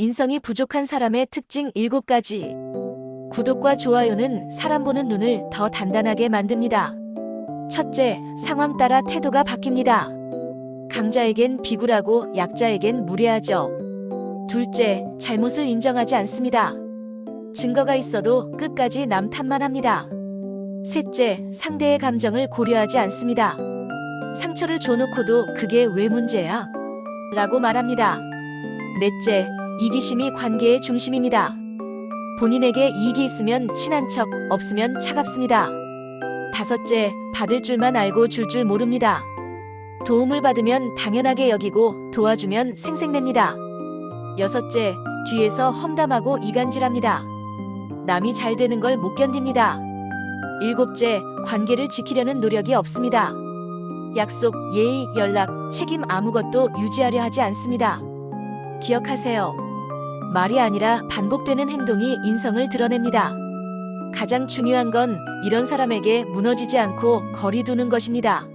인성이 부족한 사람의 특징 7가지. 구독과 좋아요는 사람 보는 눈을 더 단단하게 만듭니다. 첫째, 상황 따라 태도가 바뀝니다. 강자에겐 비굴하고 약자에겐 무례하죠. 둘째, 잘못을 인정하지 않습니다. 증거가 있어도 끝까지 남 탓만 합니다. 셋째, 상대의 감정을 고려하지 않습니다. 상처를 줘놓고도 그게 왜 문제야? 라고 말합니다. 넷째, 이기심이 관계의 중심입니다. 본인에게 이익이 있으면 친한 척, 없으면 차갑습니다. 다섯째, 받을 줄만 알고 줄 줄 모릅니다. 도움을 받으면 당연하게 여기고 도와주면 생색냅니다. 여섯째, 뒤에서 험담하고 이간질합니다. 남이 잘 되는 걸 못 견딥니다. 일곱째, 관계를 지키려는 노력이 없습니다. 약속, 예의, 연락, 책임 아무것도 유지하려 하지 않습니다. 기억하세요. 말이 아니라 반복되는 행동이 인성을 드러냅니다. 가장 중요한 건 이런 사람에게 무너지지 않고 거리 두는 것입니다.